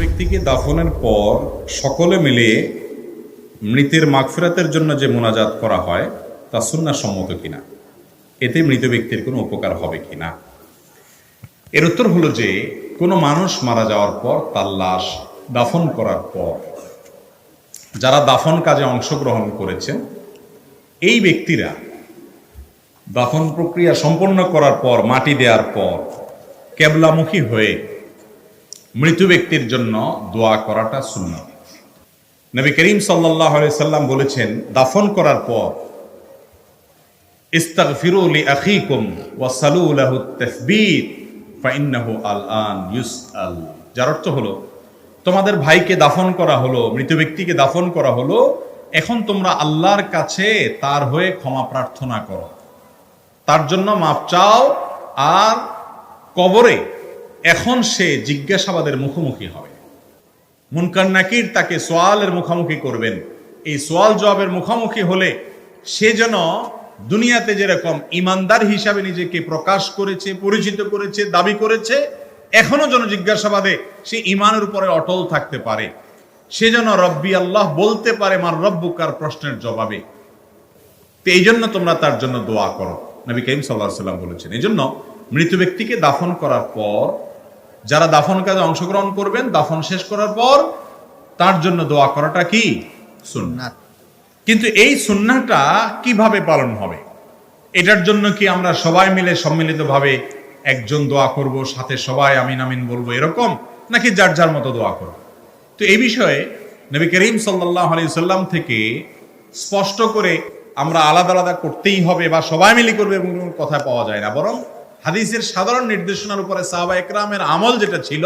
ব্যক্তিকে দাফনের পর সকলে মিলে মৃতের মাগফিরাতের জন্য যে মোনাজাত করা হয়, তা সুন্না সম্মত কিনা? এতে মৃত ব্যক্তির কোনো উপকার হবে কিনা? এর উত্তর হলো যে, কোনো মানুষ মারা যাওয়ার পর তার লাশ দাফন করার পর যারা দাফন কাজে অংশগ্রহণ করেছেন, এই ব্যক্তিরা দাফন প্রক্রিয়া সম্পন্ন করার পর, মাটি দেওয়ার পর কেবলামুখী হয়ে মৃত ব্যক্তির জন্য দোয়া করাটা শূন্য নবী করিম সাল্লাহ সাল্লাম বলেছেন, দাফন করার পর, ইস্তাগফিরু লি আখিকুম ওয়া সালু লাহু তাসবীত, ফাইন্নাহু ইউসআল। যার অর্থ হলো, তোমাদের ভাইকে দাফন করা হলো, মৃত ব্যক্তিকে দাফন করা হলো, এখন তোমরা আল্লাহর কাছে তার হয়ে ক্ষমা প্রার্থনা করো। তার জন্য মাপ চাও, আর কবরে এখন সে জিজ্ঞাসাবাদের মুখোমুখি হবে। মুনকার নাকির তাকে সোয়ালের মুখোমুখি করবেন। এই সোয়াল জবাবের মুখোমুখি হলে সে যেন দুনিয়াতে যেরকম ইমানদার হিসাবে নিজেকে প্রকাশ করেছে, পরিচিত করেছে, দাবি করেছে এখনও যেন জিজ্ঞাসাবাদে সে ইমানের উপরে অটল থাকতে পারে। সে যেন রব্বি আল্লাহ বলতে পারে, মার রব্বুকার প্রশ্নের জবাবে। তো এই জন্য তোমরা তার জন্য দোয়া করো। নবী করিম সাল্লাহ সাল্লাম বলেছেন, এই জন্য মৃত ব্যক্তিকে দাফন করার পর যারা দাফন কাজে অংশগ্রহণ করবেন দাফন শেষ করার পর তার জন্য দোয়া করাটা কি? সুন্নাত। কিন্তু এই সুন্নাটা কীভাবে পালন হবে? এটার জন্য কি আমরা সবাই মিলে সম্মিলিতভাবে একজন দোয়া করব সাথে সবাই আমিন আমিন বলব এরকম? নাকি যার যার মতো দোয়া করব? তো এই বিষয়ে নবী করিম সাল্লাহ সাল্লাম থেকে স্পষ্ট করে আমরা আলাদা আলাদা করতেই হবে বা সবাই মিলে করবে এবং কোনো কথা পাওয়া যায় না। বরং হাদিসের সাধারণ নির্দেশনার উপরে সাহাবা একরামের আমল যেটা ছিল,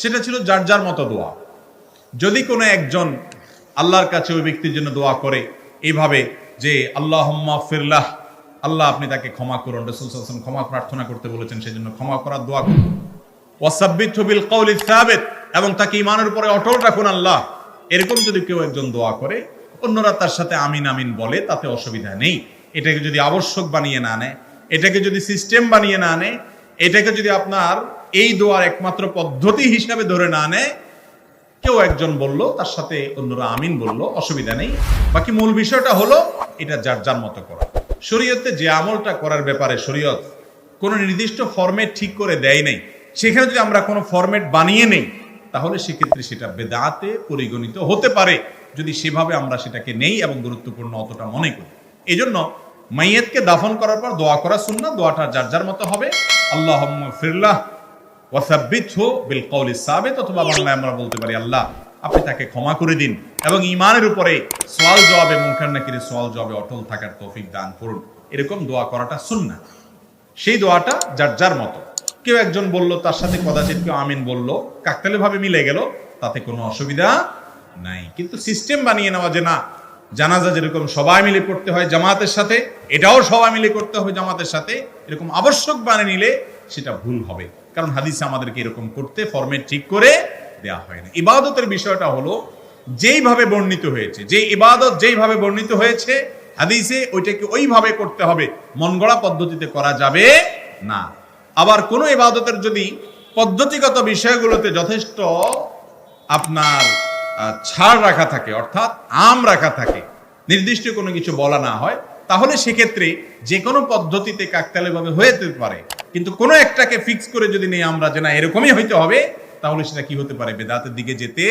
সেটা ছিল যার যার মতো দোয়া। যদি কোনো একজন আল্লাহর কাছে ওই ব্যক্তির জন্য দোয়া করে এইভাবে যে আল্লাহ ফিরলাহ আল্লাহ আপনি তাকে ক্ষমা করুন। রসুল সাল্লাল্লাহু ক্ষমা প্রার্থনা করতে বলেছেন সেই জন্য ক্ষমা করার দোয়া করুন। ওয়াসাব্বিত বিল কওলি সাবিত এবং তাকে ইমানের উপরে অটল রাখুন আল্লাহ। এরকম যদি কেউ একজন দোয়া করে, অন্যরা তার সাথে আমিন আমিন বলে, তাতে অসুবিধা নেই। এটাকে যদি আবশ্যক বানিয়ে না নেয় এটাকে যদি সিস্টেম বানিয়ে না আনে এটাকে যদি আপনার এই দোয়ার একমাত্র পদ্ধতি হিসাবে ধরে না আনে কেউ একজন বলল, তার সাথে অন্যরা আমিন বলল, অসুবিধা নেই। বাকি মূল বিষয়টা হলো, এটা যার যার মতো করা। শরীয়তে যে আমলটা করার ব্যাপারে শরীয়ত কোনো নির্দিষ্ট ফরম্যাট ঠিক করে দেয় নাই, সেখানে যদি আমরা কোনো ফরম্যাট বানিয়ে নেই, তাহলে সেক্ষেত্রে সেটা বেদাতে পরিগণিত হতে পারে, যদি সেভাবে আমরা সেটাকে নেই এবং গুরুত্বপূর্ণ অতটা মনে করি। এই জন্য মাইয়েতকে দাফন করার পর দোয়া করা শুননা দোয়াটা যার যার মতো হবে। আল্লাহ ফিরলাহ ওয়াসাব্বিতহু বিল কওলি সাবিত অথবা বাংলায় আমরা বলতে পারি, আল্লাহ, আপনি তাকে ক্ষমা করে দিন এবং ইমানের উপরে সওয়াল জবাবে সওয়াল জবাবে অটল থাকার তৌফিক দান করুন। এরকম দোয়া করাটা সুন্নাহ। সেই দোয়াটা যার যার মতো। কেউ একজন বলল, তার সাথে কদাচিৎ কেউ আমিন বলল কাকতালে ভাবে মিলে গেল, তাতে কোনো অসুবিধা নাই। কিন্তু সিস্টেম বানিয়ে নেওয়া যে না জানাজা যেরকম সবাই মিলে করতে হয় জামাতের সাথে, এটাও সবাই মিলে করতে হবে জামাতের সাথে, এরকম আবশ্যক বানিয়ে নিলে সেটা ভুল হবে। কারণ হাদিসে আমাদেরকে এরকম করতে ফরমেট ঠিক করে দেয়া হয় না। ইবাদতের বিষয়টা হলো, যেইভাবে বর্ণিত হয়েছে যে ইবাদত যেইভাবে বর্ণিত হয়েছে, হাদিসে ওইটাকে ওইভাবে করতে হবে, মন গড়া পদ্ধতিতে করা যাবে না। আবার কোনো ইবাদতের যদি পদ্ধতিগত বিষয়গুলোতে যথেষ্ট আপনার ছাড় রাখা থাকে, অর্থাৎ আম রাখা থাকে, নির্দিষ্ট কোনো কিছু বলা না হয়, তাহলে সেক্ষেত্রে যে কোনো পদ্ধতিতে কাকতালেভাবে হয়ে যেতে পারে। কিন্তু কোনো একটাকে ফিক্স করে যদি নেই আমরা যে না এরকমই হইতে হবে, তাহলে সেটা কি হতে পারে? বেদাতের দিকে যেতে